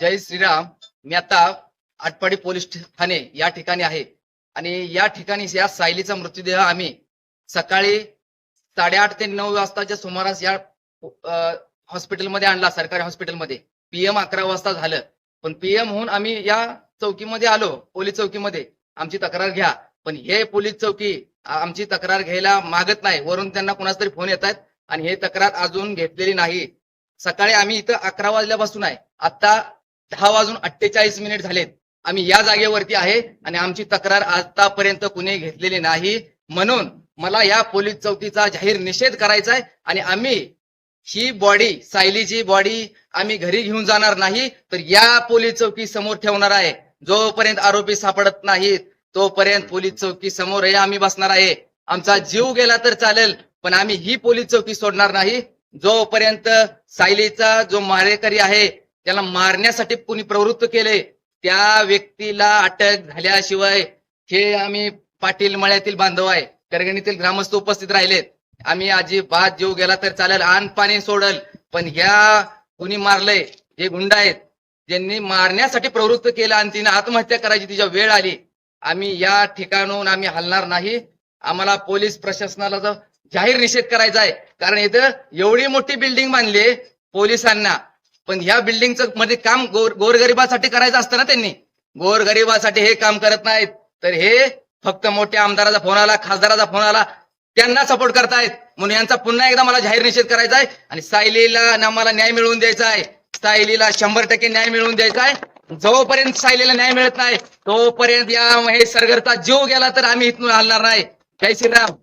जय श्रीराम. मी आता आटपाडी पोलीस ठाणे या ठिकाणी आहे. आणि या ठिकाणी या सायलीचा मृतदेह आम्ही सकाळी साडेआठ ते नऊ वाजताच्या सुमारास या हॉस्पिटलमध्ये आणला सरकारी हॉस्पिटलमध्ये. पीएम अकरा वाजता झालं. पण पीएम होऊन आम्ही या चौकीमध्ये आलो. पोलीस चौकीमध्ये. आमची तक्रार घ्या. पण हे पोलीस चौकी आमची तक्रार घ्यायला मागत नाही. वरून त्यांना कुणाचा तरी फोन येत आहेत आणि हे तक्रार अजून घेतलेली नाही. सकाळी आम्ही इथं अकरा वाजल्यापासून आहे. आता दहा वाजून अठ्ठेचाळीस मिनिट झालेत. आम्ही या जागेवरती आहे आणि आमची तक्रार आतापर्यंत कुणी घेतलेली नाही. म्हणून मला या पोलीस चौकीचा जाहीर निषेध करायचा आहे आणि आम्ही ही बॉडी सायलीची बॉडी आम्ही घरी घेऊन जाणार नाही तर या पोलीस चौकी समोर ठेवणार आहे. जोपर्यंत आरोपी सापडत नाहीत तोपर्यंत पोलीस चौकी समोर हे आम्ही बसणार आहे. आमचा जीव गेला तर चालेल पण आम्ही ही पोलीस चौकी सोडणार नाही. जोपर्यंत सायलीचा जो मारेकरी आहे त्याला मारण्यासाठी कुणी प्रवृत्त केले त्या व्यक्तीला अटक झाल्याशिवाय हे आम्ही पाटील मळ्यातील बांधव आहे करगणीतील ग्रामस्थ उपस्थित राहिलेत. आम्ही अजिबात जीव गेला तर चालेल आण पाणी सोडल पण ह्या कुणी मारलंय जे गुंड आहेत. ज्यांनी मारण्यासाठी प्रवृत्त केलं आणि तिने आत्महत्या करायची तिच्या वेळ आली आम्ही या ठिकाणून आम्ही हलणार नाही. आम्हाला पोलीस प्रशासनाला जाहीर निषेध करायचा आहे कारण इथं एवढी मोठी बिल्डिंग बांधली पोलिसांना. पण ह्या बिल्डिंगचं मध्ये काम गोर गोरगरिबासाठी करायचं असतं ना त्यांनी. गोरगरिबासाठी हे काम करत नाहीत. तर हे फक्त मोठ्या आमदाराचा फोन आला खासदाराचा फोन आला त्यांना सपोर्ट करतायत. म्हणून यांचा पुन्हा एकदा मला जाहीर निषेध करायचा आहे. आणि सायलीला ना मला न्याय मिळवून द्यायचा आहे. सायलीला शंभर टक्के न्याय मिळवून द्यायचा आहे. जोपर्यंत सायलीला न्याय मिळत नाही तोपर्यंत या हे सरगरचा जीव गेला तर आम्ही इथून हलणार नाही. जय श्रीराम.